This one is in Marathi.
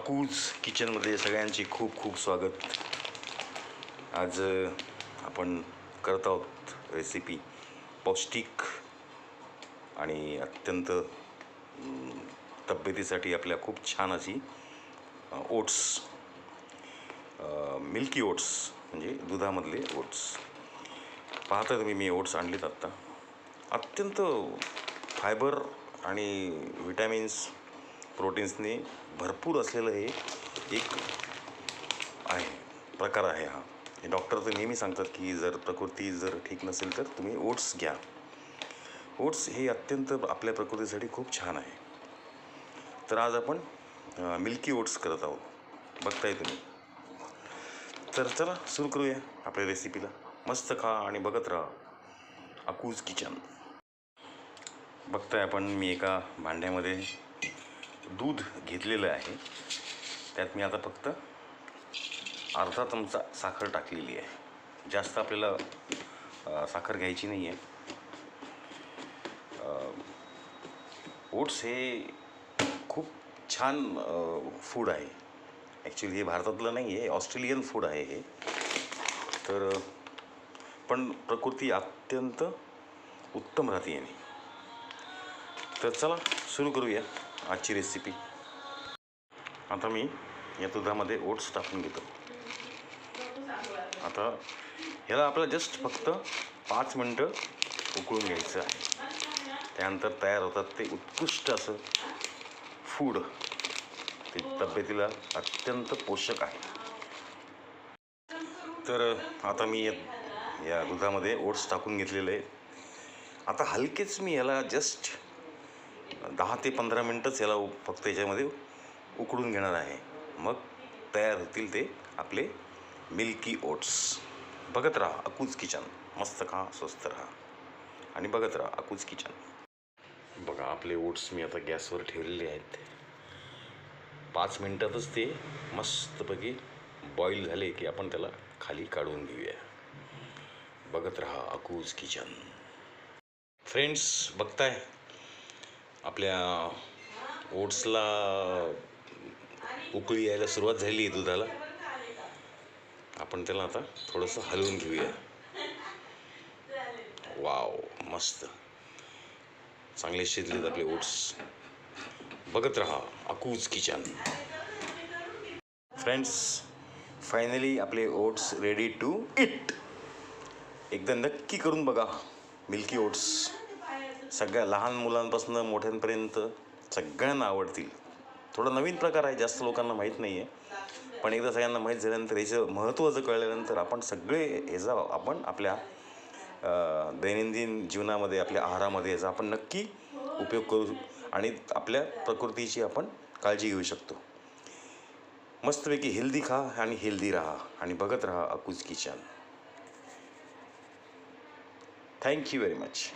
अकूज किचनमध्ये सगळ्यांचे खूप खूप स्वागत. आज आपण करत आहोत रेसिपी पौष्टिक आणि अत्यंत तब्येतीसाठी आपल्या खूप छान अशी ओट्स मिल्की ओट्स म्हणजे दुधामधले ओट्स. पाहता तुम्ही मी ओट्स आणलेत आत्ता. अत्यंत फायबर आणि व्हिटॅमिन्स प्रोटीन्सने भरपूर असलेलं हे एक आहे प्रकार आहे हा. हे डॉक्टर तर नेहमी सांगतात की जर प्रकृती जर ठीक नसेल तर तुम्ही ओट्स घ्या. ओट्स हे अत्यंत आपल्या प्रकृतीसाठी खूप छान आहे. तर आज आपण मिल्की ओट्स करत आहोत. बघताय तुम्ही. तर चला सुरू करूया आपल्या रेसिपीला मस्त खा आणि बघत राहा. अकूज किचन. बघताय आपण मी एका भांड्यामध्ये दूध घेतलेलं आहे. त्यात मी आता फक्त अर्धा चमचा साखर टाकलेली आहे. जास्त आपल्याला साखर घ्यायची नाही आहे ओट्स हे खूप छान फूड आहे. ॲक्च्युली हे भारतातलं नाही आहे ऑस्ट्रेलियन फूड आहे हे. तर पण प्रकृती अत्यंत उत्तम राहते याने. तर चला सुरू करूया. आजची रेसिपी आता मी या दुधामध्ये ओट्स टाकून घेतो. आता ह्याला आपल्याला जस्ट फक्त पाच मिनटं उकळून घ्यायचं आहे. त्यानंतर तयार होतात ते उत्कृष्ट असं फूड ते तब्येतीला अत्यंत पोषक आहे. तर आता मी या या दुधामध्ये ओट्स टाकून घेतलेले. आहेत आता हलकेच मी याला जस्ट दहा ते पंधरा मिनटंच याला फक्त याच्यामध्ये उकडून घेणार आहे. मग तयार होतील ते आपले मिल्की ओट्स. बघत राहा अकूज किचन. मस्त खा स्वस्त राहा. आणि बघत राहा अकूज किचन. बघा आपले ओट्स मी आता गॅसवर ठेवलेले आहेत. पाच मिनटातच ते मस्तपैकी बॉईल झाले की आपण त्याला खाली काढून घेऊया. बघत राहा अकूज किचन. फ्रेंड्स बघताय? आपल्या ओट्सला उकळी यायला सुरुवात झाली आहे दुधाला. आपण त्याला आता थोडंसं हलवून घेऊया. वाव मस्त. चांगले शिजलेत आपले ओट्स. बघत राहा अकूज किचन. फ्रेंड्स फायनली आपले ओट्स रेडी टू इट एकदा नक्की करून बघा मिल्की ओट्स. सगळ्या लहान मुलांपासून मोठ्यांपर्यंत सगळ्यांना आवडतील. थोडा नवीन प्रकार आहे जास्त लोकांना माहीत नाही आहे पण एकदा सगळ्यांना माहीत झाल्यानंतर याचं महत्त्व जर कळल्यानंतर आपण सगळे याचा आपण आपल्या दैनंदिन जीवनामध्ये आपल्या आहारामध्ये याचा आपण नक्की उपयोग करू आणि आपल्या प्रकृतीची आपण काळजी घेऊ शकतो. मस्तपैकी हेल्दी खा आणि हेल्दी राहा आणि बघत राहा अकूज kitchen. Thank you very much.